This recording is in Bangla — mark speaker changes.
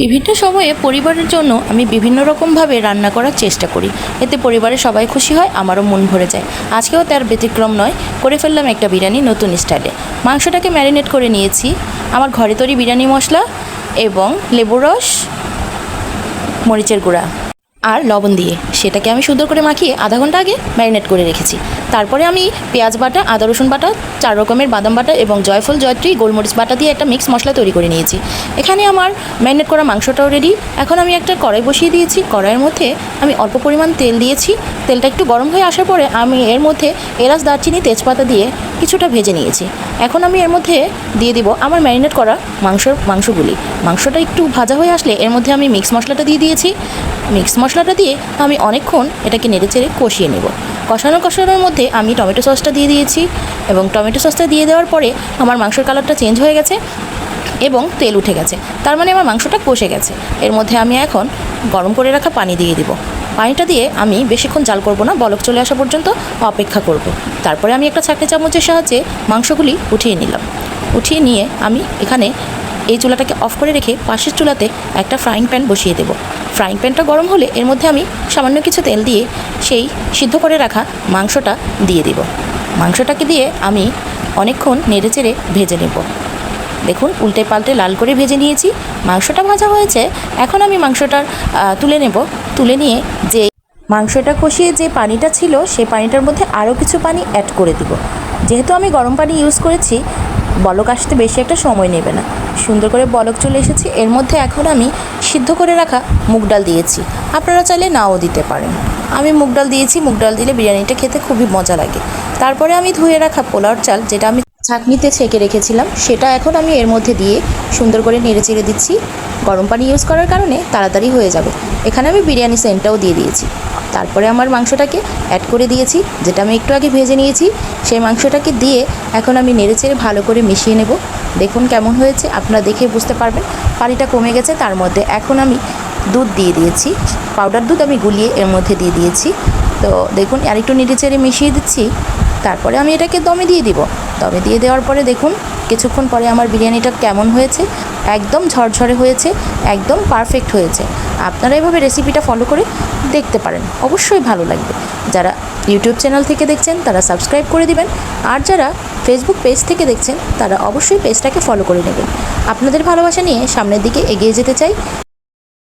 Speaker 1: বিভিন্ন সময়ে পরিবারের জন্য আমি বিভিন্ন রকমভাবে রান্না করার চেষ্টা করি। এতে পরিবারের সবাই খুশি হয়, আমারও মন ভরে যায়। আজকেও তার ব্যতিক্রম নয়, করে ফেললাম একটা বিরিয়ানি নতুন স্টাইলে। মাংসটাকে ম্যারিনেট করে নিয়েছি। আমার ঘরে তৈরি বিরিয়ানি মশলা এবং লেবু রস, মরিচের গুঁড়া। আর লবণ দিয়ে। সেটাকে আমি সুন্দর করে মাখিয়ে আধা ঘণ্টা আগে ম্যারিনেট করে রেখেছি। তারপরে আমি পেঁয়াজ বাটা, আদা রসুন বাটা, চার রকমের বাদাম বাটা এবং জয়ফল, জয়ত্রী, গোলমরিচ বাটা দিয়ে একটা মিক্স মশলা তৈরি করে নিয়েছি। এখানে আমার ম্যারিনেট করা মাংসটাও রেডি এখন আমি একটা কড়াই বসিয়ে দিয়েছি। কড়াইয়ের মধ্যে আমি অল্প পরিমাণ তেল দিয়েছি। তেলটা একটু গরম হয়ে আসার পরে আমি এর মধ্যে এলাচ, দারচিনি, তেজপাতা দিয়ে কিছুটা ভেজে নিয়েছি। এখন আমি এর মধ্যে দিয়ে দিব আমার ম্যারিনেট করা মাংসর মাংসগুলি। মাংসটা একটু ভাজা হয়ে আসলে এর মধ্যে আমি মিক্স মশলাটা দিয়ে দিয়েছি। মিক্স মশলাটা দিয়ে আমি অনেকক্ষণ এটাকে নেড়ে চেড়ে কষিয়ে নেব। কষানো কষানোর মধ্যে আমি টমেটো সসটা দিয়ে দিয়েছি এবং টমেটো সসটা দিয়ে দেওয়ার পরে আমার মাংসের কালারটা চেঞ্জ হয়ে গেছে এবং তেল উঠে গেছে। তার মানে আমার মাংসটা কষে গেছে। এর মধ্যে আমি এখন গরম করে রাখা পানি দিয়ে দিব। পানিটা দিয়ে আমি বেশিক্ষণ জাল করব না, বলক চলে আসা পর্যন্ত অপেক্ষা করব। তারপরে আমি একটা ছাঁকনি চামচের সাহায্যে মাংসগুলি উঠিয়ে নিলাম। উঠিয়ে নিয়ে আমি এখানে এই চুলাটাকে অফ করে রেখে পাশের চুলাতে একটা ফ্রাইং প্যান বসিয়ে দেবো। ফ্রাইং প্যানটা গরম হলে এর মধ্যে আমি সামান্য কিছু তেল দিয়ে সেই সিদ্ধ করে রাখা মাংসটা দিয়ে দিব। মাংসটাকে দিয়ে আমি অনেকক্ষণ নেড়ে চেড়ে ভেজে নেব। দেখুন, উল্টে পাল্টে লাল করে ভেজে নিয়েছি। মাংসটা ভাজা হয়েছে। এখন আমি মাংসটার তুলে নেব। তুলে নিয়ে যে মাংসটা কষিয়ে যে পানিটা ছিল সেই পানিটার মধ্যে আরও কিছু পানি অ্যাড করে দিব। যেহেতু আমি গরম পানি ইউজ করেছি, বলক আসতে বেশি একটা সময় নেবে না। সুন্দর করে বলক চলে এসেছি। এর মধ্যে এখন আমি সিদ্ধ করে রাখা মুগ ডাল দিয়েছি। আপনারা চাইলে নাও দিতে পারেন। আমি মুগ ডাল দিয়েছি, মুগ ডাল দিলে বিরিয়ানিটা খেতে খুবই মজা লাগে। তারপরে আমি ধুয়ে রাখা পোলাওর চাল, যেটা আমি ছাঁকনিতে ছেঁকে রেখেছিলাম, সেটা এখন আমি এর মধ্যে দিয়ে সুন্দর করে নেড়ে চেড়ে দিচ্ছি। গরম পানি ইউজ করার কারণে তাড়াতাড়ি হয়ে যাবে। এখানে আমি বিরিয়ানি সেন্টটাও দিয়ে দিয়েছি। তারপরে আমার মাংসটাকে অ্যাড করে দিয়েছি, যেটা আমি একটু আগে ভেজে নিয়েছি। সেই মাংসটাকে দিয়ে এখন আমি নেড়ে চেড়ে ভালো করে মিশিয়ে নেব। দেখুন কেমন হয়েছে, আপনারা দেখে বুঝতে পারবেন। পানিটা কমে গেছে, তার মধ্যে এখন আমি দুধ দিয়ে দিয়েছি। পাউডার দুধ আমি গুলিয়ে এর মধ্যে দিয়ে দিয়েছি। তো দেখুন আর একটু নেড়ে চেড়ে মিশিয়ে দিচ্ছি। তারপরে আমি এটাকে দমে দিয়ে দিব। দমে দিয়ে দেওয়ার পরে দেখুন, কিছুক্ষণ পরে আমার বিরিয়ানিটা কেমন হয়েছে। একদম ঝরঝরে হয়েছে, একদম পারফেক্ট হয়েছে। আপনারা এভাবে রেসিপিটা ফলো করে দেখতে পারেন। অবশ্যই ভালো লাগবে। যারা ইউটিউব চ্যানেল থেকে দেখছেন, তারা সাবস্ক্রাইব করে দিবেন। আর যারা ফেসবুক পেজ থেকে দেখছেন, তারা অবশ্যই পেজটাকে ফলো করে নেবেন। আপনাদের ভালোবাসা নিয়ে সামনের দিকে এগিয়ে যেতে চাই।